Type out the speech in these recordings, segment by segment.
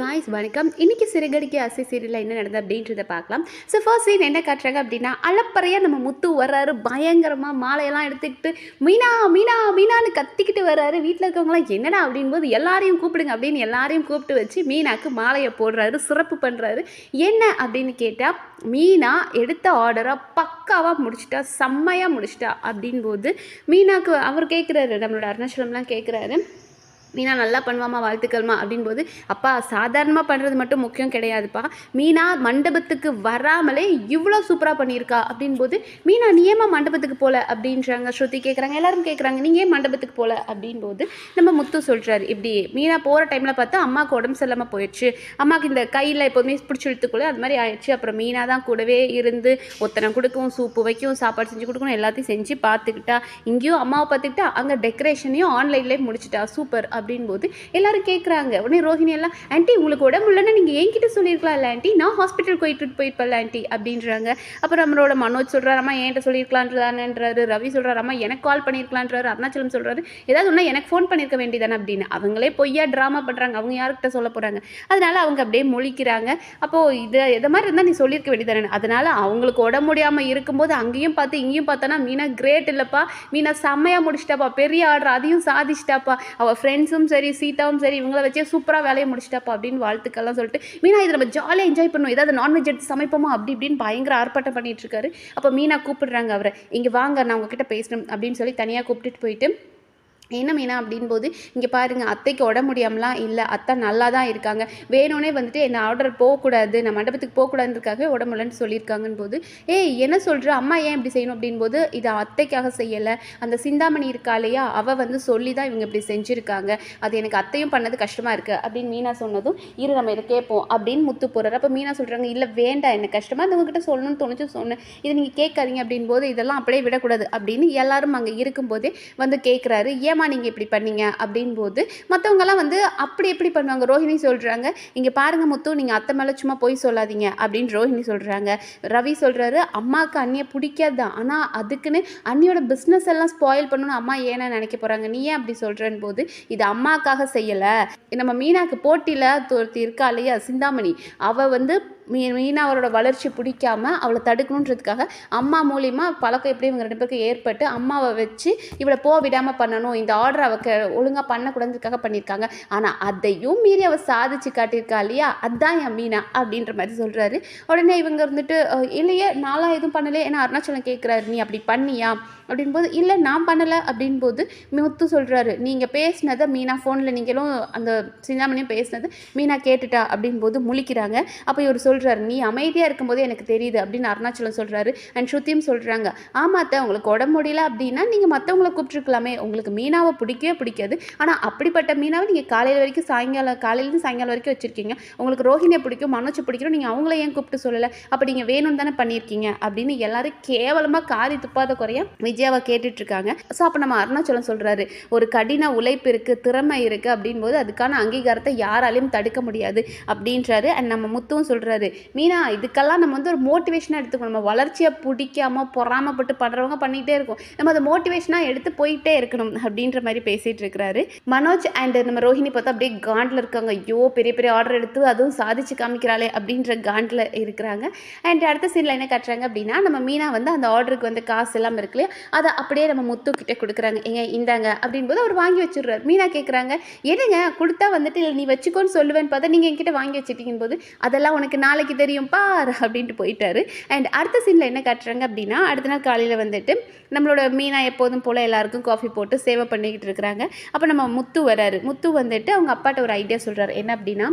Guys வணக்கம். இன்னைக்கு சிறுகடிக்கு அசை சீரியலில் என்ன நடந்தது அப்படின்றத பார்க்கலாம். ஸோ ஃபர்ஸ்ட் சீன் என்ன காட்டுறாங்க அப்படின்னா அலப்பறையாக நம்ம முத்து வர்றாரு. பயங்கரமாக மாலையெல்லாம் எடுத்துக்கிட்டு மீனா மீனா மீனான்னு கத்திக்கிட்டு வர்றாரு. வீட்டில் இருக்கவங்களாம் என்னடா? அப்படின்போது எல்லாரையும் கூப்பிடுங்க அப்படின்னு எல்லாரையும் கூப்பிட்டு வச்சு மீனாக்கு மாலையை போடுறாரு சிறப்பு பண்ணுறாரு என்ன? அப்படின்னு கேட்டால் மீனா எடுத்த ஆர்டரை பக்காவாக முடிச்சிட்டா செம்மையாக முடிச்சிட்டா. அப்படின்போது மீனாக்கு அவர் கேட்குறாரு நம்மளோட அருணாச்சலம்லாம் கேட்குறாரு மீனா நல்லா பண்ணுவாமா வாழ்த்துக்கள்மா அப்படின்போது அப்பா சாதாரணமாக பண்ணுறது மட்டும் முக்கியம் கிடையாதுப்பா. மீனா மண்டபத்துக்கு வராமலே இவ்வளோ சூப்பராக பண்ணியிருக்கா அப்படின்போது மீனா நீ ஏமா மண்டபத்துக்கு போகல அப்படின்றாங்க ஸ்ருதி கேட்குறாங்க எல்லாரும் கேட்குறாங்க நீங்கள் ஏன் மண்டபத்துக்கு போகல அப்படின்போது நம்ம முத்து சொல்கிறாரு இப்படி மீனா போகிற டைமில் பார்த்தா அம்மாவுக்கு உடம்பு சரியில்லாமல் போயிடுச்சு. அம்மாவுக்கு இந்த கையில் எப்போதுமே பிடிச்சி இழுத்துக்குள்ள அது மாதிரி ஆயிடுச்சு. அப்புறம் மீனா தான் கூடவே இருந்து ஒத்தனை கொடுக்கும் சூப்பு வைக்கும் சாப்பாடு செஞ்சு கொடுக்கணும் எல்லாத்தையும் செஞ்சு பார்த்துக்கிட்டா. இங்கேயும் அம்மாவை பார்த்துக்கிட்டா அங்கே டெக்கரேஷனையும் ஆன்லைன்லேயே முடிச்சிட்டா. சூப்பர் அப்படின்போது எல்லாரும் கேட்குறாங்க உடனே ரோஹிணி எல்லாம் ஆன்ட்டி உங்களுக்கு உடம்பு இல்லைன்னா நீங்கள் என்கிட்ட சொல்லியிருக்கலாம்ல ஆன்ட்டி நான் ஹாஸ்பிட்டல் போயிட்டு போயிருப்பேன் ஆன்ட்டி அப்படின்றாங்க. அப்புறம் நம்மளோட மனோஜ் சொல்கிறாரம்மா என்கிட்ட சொல்லியிருக்கலான்றதானன்றாரு ரவி சொல்கிறாராம்மா எனக்கு கால் பண்ணியிருக்கலான்றாரு அருணாச்சலம் சொல்கிறாரு ஏதாவது ஒன்றா எனக்கு ஃபோன் பண்ணியிருக்க வேண்டியதானே அப்படின்னு. அவங்களே பொய்யா ட்ராமா பண்ணுறாங்க அவங்க யார்கிட்ட சொல்ல போகிறாங்க அதனால அவங்க அப்படியே முழிக்கிறாங்க. அப்போது இது எதை மாதிரி இருந்தால் நீ சொல்லியிருக்க வேண்டியதானே அதனால அவங்களுக்கு உடம்பு முடியாமல் இருக்கும்போது அங்கேயும் பார்த்து இங்கேயும் பார்த்தோன்னா மீனா கிரேட் இல்லைப்பா. மீனா செம்மையாக முடிச்சிட்டாப்பா. பெரிய ஆர்டர் அதையும் சாதிச்சிட்டாப்பா. அவள் ஃப்ரெண்ட்ஸ் ஃப்ரெண்ட்ஸும் சரி சீதாவும் சரி இவங்கள வச்சே சூப்பராக வேலையை முடிச்சிட்டாப்பா அப்படின்னு வாழ்த்துக்கெல்லாம் சொல்லிட்டு மீனா இது நம்ம ஜாலியாக என்ஜாய் பண்ணுவோம். ஏதாவது நான்வெஜ் எடுத்து சமைப்போமா? அப்படி இப்படின்னு பயங்கர ஆர்ப்பாட்டம் பண்ணிட்டு இருக்காரு. அப்போ மீனா கூப்பிடுறாங்க அவரை. இங்கே வாங்க நான் உங்ககிட்ட பேசணும் அப்படின்னு சொல்லி தனியாக கூப்பிட்டுட்டு போயிட்டு என்ன மீனா அப்படின்போது இங்கே பாருங்கள் அத்தைக்கு உடம்பு முடியாமலாம் இல்லை அத்தை நல்லா தான் இருக்காங்க. வேணும்னே வந்துட்டு என்ன ஆர்டர் போகக்கூடாது நான் மண்டபத்துக்கு போகக்கூடாதுன்றதுக்காகவே உடம்புலன்னு சொல்லியிருக்காங்கன்னு போது ஏய் என்ன சொல்கிற அம்மா ஏன் இப்படி செய்யணும்? அப்படின்போது இது அத்தைக்காக செய்யலை. அந்த சிந்தாமணி இருக்கா இல்லையா? அவள் வந்து சொல்லி தான் இவங்க இப்படி செஞ்சுருக்காங்க. அது எனக்கு அத்தையும் பண்ணது கஷ்டமாக இருக்குது அப்படின்னு மீனா சொன்னதும் இரு நம்ம இதை கேட்போம். அப்படின்னு முத்து போகிறார் அப்போ மீனா சொல்கிறாங்க இல்லை வேண்டாம் எனக்கு கஷ்டமாக இருந்தவங்ககிட்ட சொல்லணும்னு தோணுச்சு சொன்னேன். இதை நீங்கள் கேட்காதீங்க. அப்படின்போது இதெல்லாம் அப்படியே விடக்கூடாது. அப்படின்னு எல்லாரும் அங்கே இருக்கும்போதே வந்து கேட்குறாரு ஏன் ஏமா நீங்கள் இப்படி பண்ணீங்க அப்படின்போது மற்றவங்கலாம் வந்து அப்படி எப்படி பண்ணுவாங்க? ரோஹிணி சொல்கிறாங்க இங்கே பாருங்க முத்து நீங்கள் அத்தை மேலே சும்மா போய் சொல்லாதீங்க அப்படின்னு ரோஹிணி சொல்கிறாங்க ரவி சொல்கிறாரு அம்மாவுக்கு அண்ணியை பிடிக்காது தான். ஆனால் அதுக்குன்னு அண்ணியோட பிஸ்னஸ் எல்லாம் ஸ்பாயில் பண்ணணும்னு அம்மா ஏன்னா நினைக்க போகிறாங்க நீ ஏன் அப்படி சொல்கிறேன்னு போது இது அம்மாக்காக செய்யலை. நம்ம மீனாக்கு போட்டியில் ஒருத்தி இருக்கா இல்லையா? சிந்தாமணி. அவள் வந்து மீ மீனா அவரோட வளர்ச்சி பிடிக்காம அவளை தடுக்கணுன்றதுக்காக அம்மா மூலியமா பழக்கம் எப்படி இவங்க ரெண்டு பேருக்கு ஏற்பட்டு அம்மாவை வச்சு இவளை போக விடாமல் பண்ணணும் இந்த ஆர்டர் அவ க ஒழுங்காக பண்ணக்கூடாதுக்காக பண்ணியிருக்காங்க. ஆனால் அதையும் மீறி அவள் சாதிச்சு காட்டியிருக்கா இல்லையா? அதான் என் மீனா அப்படின்ற மாதிரி சொல்கிறாரு உடனே இவங்க இருந்துட்டு இல்லையே நாளாக எதுவும் பண்ணலையே. ஏன்னா அருணாச்சலம் கேட்குறாரு நீ அப்படி பண்ணியா? அப்படின்போது இல்லை நான் பண்ணலை. அப்படின்போது முத்து சொல்கிறாரு நீங்கள் பேசினதை மீனா ஃபோனில் நீங்களும் அந்த சிந்தாமணியும் பேசினது மீனா கேட்டுட்டா? அப்படின்போது முழிக்கிறாங்க. அப்போ இவர் சொல்கிறாரு நீ அமைதியாக இருக்கும்போது எனக்கு தெரியுது அப்படின்னு அருணாச்சலம் சொல்கிறாரு அண்ட் ஸ்ருத்தியும் சொல்கிறாங்க ஆமாத்த உங்களுக்கு உடம்பு முடியல அப்படின்னா நீங்கள் மற்றவங்கள கூப்பிட்ருக்கலாமே உங்களுக்கு மீனாவை பிடிக்கவே பிடிக்காது. ஆனால் அப்படிப்பட்ட மீனாவை நீங்கள் காலையில் வரைக்கும் சாயங்காலம் காலையிலேருந்து சாயங்காலம் வரைக்கும் வச்சுருக்கீங்க. உங்களுக்கு ரோஹிணியை பிடிக்கும் மனோஜை பிடிக்கும் நீங்கள் அவங்கள ஏன் கூப்பிட்டு சொல்லலை? அப்போ நீங்கள் வேணும்னு தானே பண்ணியிருக்கீங்க அப்படின்னு எல்லாரும் கேவலமாக காரி துப்பாத குறையா விஜயாவை கேட்டுட்ருக்காங்க. ஸோ அப்போ நம்ம அருணாச்சலம் சொல்கிறாரு ஒரு கடின உழைப்பு இருக்குது திறமை இருக்குது அப்படின்போது அதுக்கான அங்கீகாரத்தை யாராலையும் தடுக்க முடியாது அப்படின்றாரு. அண்ட் நம்ம முத்துவும் சொல்கிறாரு மீனா இதுக்கெல்லாம் நம்ம வந்து ஒரு மோட்டிவேஷனாக எடுத்துக்கணும். நம்ம வளர்ச்சியை பிடிக்காம பொறாமப்பட்டு பண்ணுறவங்க பண்ணிகிட்டே இருக்கும். நம்ம அதை மோட்டிவேஷனாக எடுத்து போயிட்டே இருக்கணும் அப்படின்ற மாதிரி பேசிகிட்டு இருக்கிறாரு. மனோஜ் அண்ட் நம்ம ரோஹிணி பார்த்தா அப்படியே காண்டில் இருக்காங்க. ஐயோ பெரிய பெரிய ஆர்டர் எடுத்து அதுவும் சாதிச்சு காமிக்கிறாளே அப்படின்ற காண்டில் இருக்கிறாங்க. அண்ட் அடுத்த சீனில் என்ன காட்டுறாங்க அப்படின்னா நம்ம மீனா வந்து அந்த ஆர்டருக்கு வந்து காசு எல்லாம் இருக்கு இல்லையா? அதை அப்படியே நம்ம முத்துக்கிட்ட கொடுக்குறாங்க. ஏங்க இந்தாங்க அப்படின்போது அவர் வாங்கி வச்சிடுறாரு. மீனா கேட்குறாங்க என்னங்க கொடுத்தா வந்துட்டு இல்லை நீ வச்சுக்கோன்னு சொல்லுவேன்னு பார்த்தா நீங்கள் என்கிட்ட வாங்கி வச்சுட்டீங்கன்னு போது அதெல்லாம் உனக்கு நான் நாளைக்கு தெரியும் பார் அப்படின்ட்டு போயிட்டாரு. அண்ட் அடுத்த சீனில் என்ன காட்டுறாங்க அப்படின்னா அடுத்த நாள் காலையில் வந்துட்டு நம்மளோட மீனா எப்போதும் போல் எல்லாருக்கும் காஃபி போட்டு சேவை பண்ணிக்கிட்டு இருக்கிறாங்க. அப்போ நம்ம முத்து வராரு. முத்து வந்துட்டு அவங்க அப்பாட்ட ஒரு ஐடியா சொல்கிறாரு என்ன அப்படின்னா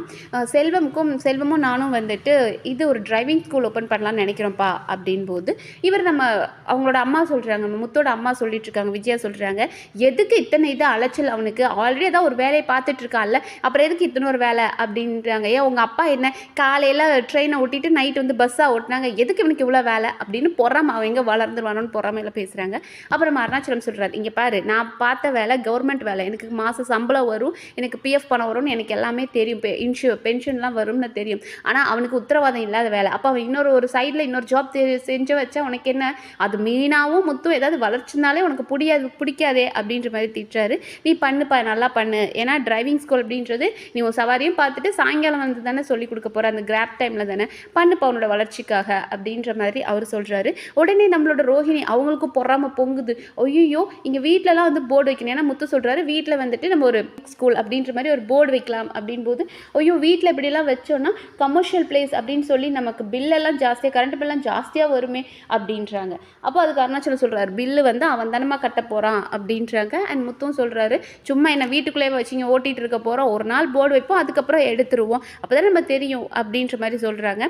செல்வமுக்கும் செல்வமும் நானும் வந்துட்டு இது ஒரு டிரைவிங் ஸ்கூல் ஓப்பன் பண்ணலாம்னு நினைக்கிறோம்ப்பா அப்படின்போது இவர் நம்ம அவங்களோட அம்மா சொல்கிறாங்க நம்ம முத்தோட அம்மா சொல்லிட்டு இருக்காங்க விஜயா சொல்கிறாங்க எதுக்கு இத்தனை இது அலைச்சல் அவனுக்கு? ஆல்ரெடி ஏதாவது ஒரு வேலையை பார்த்துட்டு இருக்கான்ல. அப்புறம் எதுக்கு இத்தனை ஒரு வேலை? அப்படின்றாங்க. ஏன் உங்கள் அப்பா என்ன காலையில் ட்ரெயினை ஓட்டிட்டு நைட் வந்து பஸ்ஸாக ஓட்டினாங்க. எதுக்கு இவனுக்கு இவ்வளோ வேலை? அப்படின்னு பொறாம அவன் எங்கே வளர்ந்துருவானோன்னு பொறாமையில் பேசுகிறாங்க அப்புறம் அருணாச்சலம் சொல்கிறாரு இங்கே பாரு நான் பார்த்த வேலை கவர்மெண்ட் வேலை. எனக்கு மாதம் சம்பளம் வரும் எனக்கு பிஎஃப் பணம் வரும்னு எனக்கு எல்லாமே தெரியும். பெ இன்ஷூ பென்ஷன்லாம் வரும்னு தெரியும். ஆனால் அவனுக்கு உத்தரவாதம் இல்லாத வேலை. அப்போ அவன் இன்னொரு ஒரு சைடில் இன்னொரு ஜாப் செஞ்சு வச்சா உனக்கு என்ன? அது மீனாவும் முத்தும் ஏதாவது வளர்ச்சினாலே உனக்கு பிடிக்காது பிடிக்காதே அப்படின்ற மாதிரி திட்டுறாரு. நீ பண்ணுப்பா நல்லா பண்ணு. ஏன்னா டிரைவிங் ஸ்கூல் அப்படின்றது நீ உன் சவாரியும் பார்த்துட்டு சாயங்காலம் வந்து தானே சொல்லி கொடுக்க போகிற அந்த கிராப் டைமில் தானே பண்ணுப்பா அவனோட வளர்ச்சிக்காக அப்படின்ற மாதிரி அவர் சொல்கிறாரு உடனே நம்மளோட ரோஹிணி அவங்களுக்கும் பொறாம பொங்குது. ஐயோ இங்கே வீட்டிலலாம் வந்து போர்டு வைக்கணும். ஏன்னா முத்து சொல்கிறாரு வீட்டில் வந்துட்டு நம்ம ஒரு ஸ்கூல் அப்படின்ற மாதிரி ஒரு போர்டு வைக்கலாம். அப்படின்போது ஐயோ வீட்டில் இப்படிலாம் வச்சோன்னா கமர்ஷியல் பிளேஸ் அப்படின்னு சொல்லி நமக்கு பில்லெல்லாம் ஜாஸ்தியாக கரண்ட் பில்லாம் ஜாஸ்தியாக வருமே அப்படின்றாங்க. அப்போ அதுக்கு அருணாச்சலம் சொல்கிறாரு பில்லு வந்து அவன் தானமாக கட்ட போகிறான் அப்படின்றாங்க. அண்ட் முத்தும் சொல்கிறாரு சும்மா என்னை வீட்டுக்குள்ளேயே வச்சிங்க ஓட்டிகிட்டு இருக்க போகிறோம் ஒரு நாள் போர்டு வைப்போம் அதுக்கப்புறம் எடுத்துருவோம். அப்போ தான் நம்ம தெரியும் அப்படின்ற மாதிரி சொல்கிறாங்க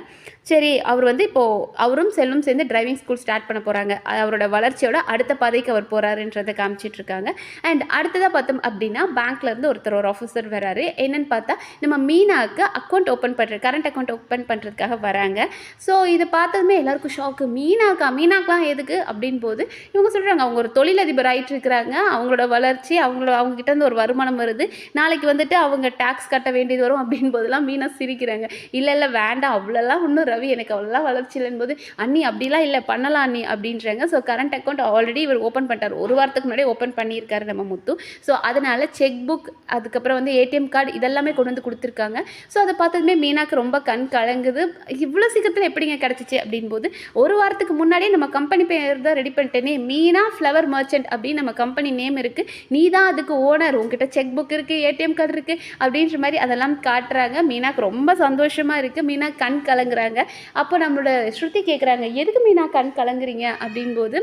சரி அவர் வந்து இப்போது அவரும் செல்லும் சேர்ந்து டிரைவிங் ஸ்கூல் ஸ்டார்ட் பண்ண போகிறாங்க அவரோட வளர்ச்சியோட அடுத்த பாதைக்கு அவர் போகிறாருன்றதை காமிச்சிட்டு இருக்காங்க. அண்ட் அடுத்ததாக பார்த்தோம் அப்படின்னா பேங்க்ல இருந்து ஒருத்தர் ஒரு ஆஃபீஸர் வராரு. என்னன்னு பார்த்தா நம்ம மீனாவுக்கு அக்கௌண்ட் ஓப்பன் பண்ணுற கரண்ட் அக்கௌண்ட் ஓப்பன் பண்ணுறதுக்காக வராங்க. ஸோ இதை பார்த்ததுமே எல்லாருக்கும் ஷாக்கு மீனாக்கா மீனாக்கெலாம் எதுக்கு? அப்படின் போது இவங்க சொல்கிறாங்க அவங்க ஒரு தொழிலதிபர் ஆகிட்டு இருக்கிறாங்க. அவங்களோட வளர்ச்சி அவங்களோட அவங்ககிட்ட இருந்து ஒரு வருமானம் வருது. நாளைக்கு வந்துட்டு அவங்க டேக்ஸ் கட்ட வேண்டியது வரும் அப்படின் போதெல்லாம் மீனா சிரிக்கிறாங்க. இல்லை இல்லை வேண்டாம். அவ்வளோலாம் ஒன்றும் ரவி எனக்கு அவ்வளோலாம் வளர்ச்சி இல்லைன்னு போது அண்ணி அப்படிலாம் இல்லை பண்ணலாம் அண்ணி அப்படின்றாங்க. ஸோ கரண்ட் அக்கௌண்ட் ஆல்ரெடி இவர் ஓப்பன் பண்ணிட்டார். ஒரு வாரத்துக்கு முன்னாடி ஓப்பன் பண்ணியிருக்காரு நம்ம முத்து. ஸோ அதனால செக் புக் அதுக்கப்புறம் வந்து ஏடிஎம் கார்டு இதெல்லாமே கொண்டு வந்து கொடுத்துருக்காங்க. ஸோ அதை பார்த்ததுமே மீனாக்கு ரொம்ப கண் கலங்குது. இவ்வளோ சீக்கிரத்தில் எப்படிங்க கிடச்சிச்சு அப்படின்போது ஒரு வாரத்துக்கு முன்னாடியே நம்ம கம்பெனி பேர் தான் ரெடி பண்ணிட்டேனே மீனா ஃப்ளவர் மர்ச்சன்ட் அப்படின்னு நம்ம கம்பெனி நேம் இருக்குது நீ தான் அதுக்கு ஓனர் உங்ககிட்ட செக் புக் இருக்குது ஏடிஎம் கார்டு இருக்குது அப்படின்ற மாதிரி அதெல்லாம் காட்டுறாங்க. மீனாக்கு ரொம்ப சந்தோஷமாக இருக்குது மீனாக் கண் கலங்குறாங்க. அப்போ நம்மளோட ஸ்ருதி கேட்குறாங்க எதுக்கு மீனா கண் கலங்குறீங்க? அப்படின்போது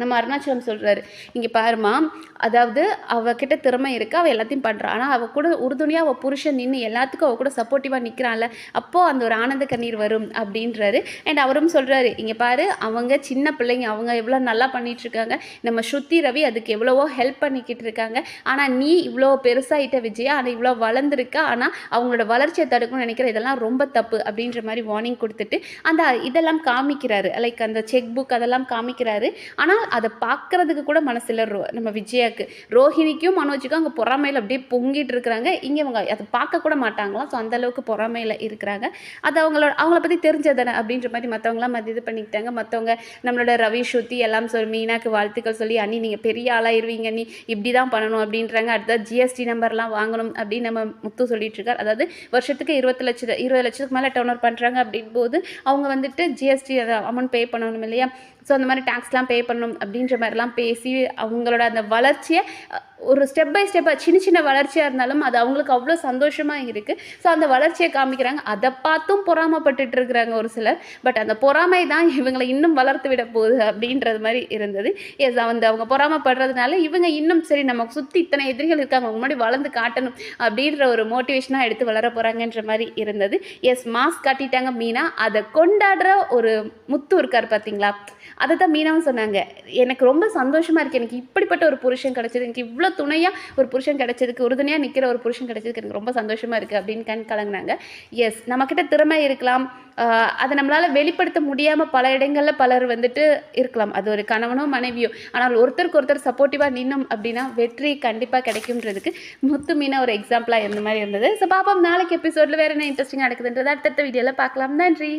நம்ம அருணாச்சலம் சொல்கிறாரு இங்கே பாருமா அதாவது அவகிட்ட திறமை இருக்குது அவள் எல்லாத்தையும் பண்ணுறான் ஆனால் அவள் கூட உறுதுணையாக அவள் புருஷன் நின்று எல்லாத்துக்கும் அவள் கூட சப்போர்ட்டிவாக நிற்கிறான்ல அப்போது அந்த ஒரு ஆனந்த கண்ணீர் வரும் அப்படின்றாரு. அண்ட் அவரும் சொல்கிறாரு இங்கே பாரு அவங்க சின்ன பிள்ளைங்க அவங்க எவ்வளோ நல்லா பண்ணிகிட்ருக்காங்க நம்ம ஸ்ருதி ரவி அதுக்கு எவ்வளவோ ஹெல்ப் பண்ணிக்கிட்டு இருக்காங்க. ஆனால் நீ இவ்வளோ பெருசாகிட்ட விஜயா ஆனால் இவ்வளோ வளர்ந்துருக்கா. ஆனால் அவங்களோட வளர்ச்சியை தடுக்கணும்னு நினைக்கிற இதெல்லாம் ரொம்ப தப்பு. அப்படின்ற மாதிரி வார்னிங் கொடுத்துட்டு அந்த இதெல்லாம் காமிக்கிறாரு. லைக் அந்த செக் புக் அதெல்லாம் காமிக்கிறாரு. ஆனால் அதை பார்க்கறதுக்கு கூட மனசில் ரோ நம்ம விஜயாக்கு ரோஹிணிக்கும் மனோஜுக்கும் அங்கே பொறாமையில் அப்படியே பொங்கிட்டு இருக்கிறாங்க. இங்கே அவங்க அதை பார்க்க கூட மாட்டாங்களாம். ஸோ அந்தளவுக்கு பொறாமையில் இருக்கிறாங்க. அது அவங்களோட அவங்கள பற்றி தெரிஞ்சதானே அப்படின்ற மாதிரி மற்றவங்களாம் மதி இது பண்ணிக்கிட்டாங்க. மற்றவங்க நம்மளோட ரவி ஸ்ருதி எல்லாம் சொல்லி மீனாக்கு வாழ்த்துக்கள் சொல்லி அண்ணி நீங்கள் பெரிய ஆளாயிருவீங்க நீ இப்படி தான் பண்ணணும் அப்படின்றாங்க. அடுத்தது ஜிஎஸ்டி நம்பர்லாம் வாங்கணும் அப்படின்னு நம்ம முத்து சொல்லிட்டு இருக்கார். அதாவது வருஷத்துக்கு இருபத்தி லட்சத்து இருபது லட்சத்துக்கு மேலே டர்ன் ஓவர் பண்ணுறாங்க அப்படின் போது அவங்க வந்துட்டு ஜிஎஸ்டி அமௌண்ட் பே பண்ணணும் இல்லையா? ஸோ அந்த மாதிரி டேக்ஸ்லாம் பே பண்ணணும் அப்படின்ற மாதிரிலாம் பேசி அவங்களோட அந்த வளர்ச்சியை ஒரு ஸ்டெப் பை ஸ்டெப்பாக சின்ன சின்ன வளர்ச்சியாக இருந்தாலும் அது அவங்களுக்கு அவ்வளோ சந்தோஷமாக இருக்குது ஸோ அந்த வளர்ச்சியை காமிக்கிறாங்க. அதை பார்த்தும் பொறாமப்பட்டுட்டு இருக்கிறாங்க ஒரு சிலர். பட் அந்த பொறாமை தான் இவங்களை இன்னும் வளர்த்து விட போகுது அப்படின்றது மாதிரி இருந்தது. எஸ் வந்து அவங்க பொறாமப்படுறதுனால இவங்க இன்னும் சரி நமக்கு சுற்றி இத்தனை எதிரிகள் இருக்காங்க அவங்க முன்னாடி வளர்ந்து காட்டணும் அப்படின்ற ஒரு மோட்டிவேஷனாக எடுத்து வளர போகிறாங்கன்ற மாதிரி இருந்தது. எஸ் மாஸ்க் காட்டிட்டாங்க மீனா. அதை கொண்டாடுற ஒரு முத்து இருக்கார் பார்த்தீங்களா அதை தான் மீனாவும் சொன்னாங்க. எனக்கு ரொம்ப சந்தோஷமாக இருக்குது எனக்கு இப்படிப்பட்ட ஒரு புருஷன் கிடச்சது. எனக்கு இவ்வளோ துணையாக ஒரு புருஷன் கிடச்சதுக்கு உறுதுணையாக நிற்கிற ஒரு புருஷன் கிடச்சதுக்கு எனக்கு ரொம்ப சந்தோஷமாக இருக்குது அப்படின்னு கண் கலங்கினாங்க. எஸ் நம்மக்கிட்ட திறமை இருக்கலாம். அதை நம்மளால் வெளிப்படுத்த முடியாமல் பல இடங்களில் பலர் வந்துட்டு இருக்கலாம். அது ஒரு கணவனோ மனைவியோ. ஆனால் ஒருத்தருக்கு ஒருத்தர் சப்போர்ட்டிவாக நின்னும் அப்படின்னா வெற்றி கண்டிப்பாக கிடைக்கும்ன்றதுக்கு முத்து மீனா ஒரு எக்ஸாம்பிளாக இருந்த மாதிரி இருந்தது. ஸோ பாப்போம் நாளைக்கு எபிசோடில் வேறு என்ன இன்ட்ரெஸ்டிங்காக நடக்குதுன்றது அடுத்தடுத்த வீடியோவில் பார்க்கலாம். நன்றி.